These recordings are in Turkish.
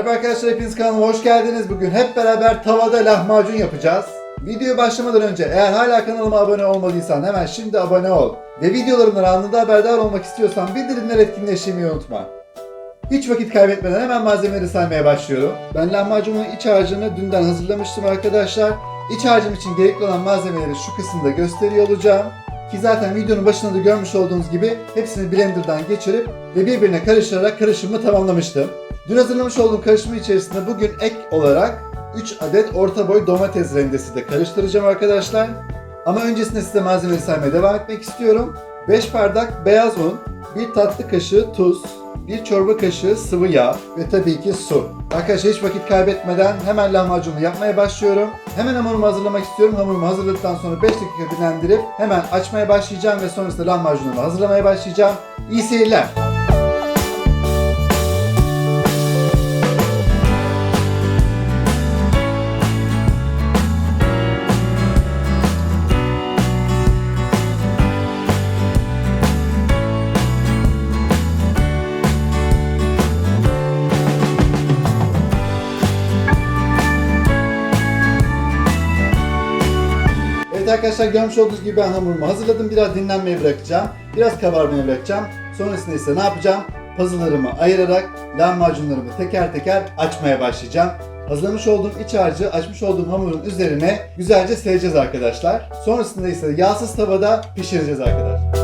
arkadaşlar hepiniz kanalıma hoş geldiniz. Bugün hep beraber tavada lahmacun yapacağız. Videoya başlamadan önce eğer hala kanalıma abone olmadıysan hemen şimdi abone ol. Ve videolarımdan anında haberdar olmak istiyorsan bildirimleri etkinleştirmeyi unutma. Hiç vakit kaybetmeden hemen malzemeleri saymaya başlıyorum. Ben lahmacunun iç harcını dünden hazırlamıştım arkadaşlar. İç harcım için gerekli olan malzemeleri şu kısımda gösteriyor olacağım. Ki zaten videonun başında da görmüş olduğunuz gibi hepsini blenderdan geçirip ve birbirine karıştırarak karışımı tamamlamıştım. Dün hazırlamış olduğum karışımı içerisinde bugün ek olarak 3 adet orta boy domates rendesi de karıştıracağım arkadaşlar. Ama öncesinde size malzemeleri saymaya devam etmek istiyorum. 5 bardak beyaz un, 1 tatlı kaşığı tuz, 1 çorba kaşığı sıvı yağ ve tabii ki su. Arkadaşlar hiç vakit kaybetmeden hemen lahmacunu yapmaya başlıyorum. Hemen hamurumu hazırlamak istiyorum. Hamurumu hazırladıktan sonra 5 dakika dinlendirip hemen açmaya başlayacağım ve sonrasında lahmacunumu hazırlamaya başlayacağım. İyi seyirler. Evet arkadaşlar görmüş olduğunuz gibi ben hamurumu hazırladım. Biraz dinlenmeye bırakacağım. Biraz kabarmaya bırakacağım. Sonrasında ise ne yapacağım? Puzzle'larımı ayırarak lahmacunlarımı teker teker açmaya başlayacağım. Hazırlamış olduğum iç harcı açmış olduğum hamurun üzerine güzelce sereceğiz arkadaşlar. Sonrasında ise yağsız tavada pişireceğiz arkadaşlar.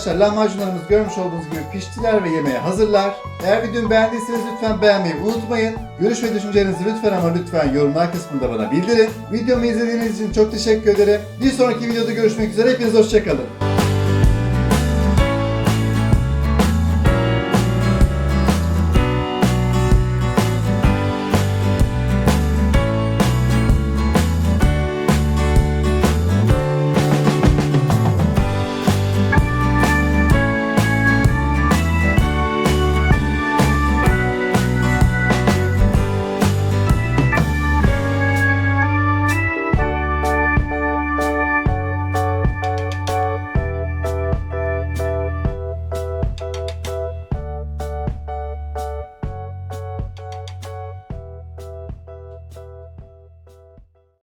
Arkadaşlar lahmacunlarımız görmüş olduğunuz gibi piştiler ve yemeğe hazırlar. Eğer videomu beğendiyseniz lütfen beğenmeyi unutmayın. Görüş ve düşüncelerinizi lütfen ama lütfen yorumlar kısmında bana bildirin. Videomu izlediğiniz için çok teşekkür ederim. Bir sonraki videoda görüşmek üzere. Hepiniz hoşçakalın.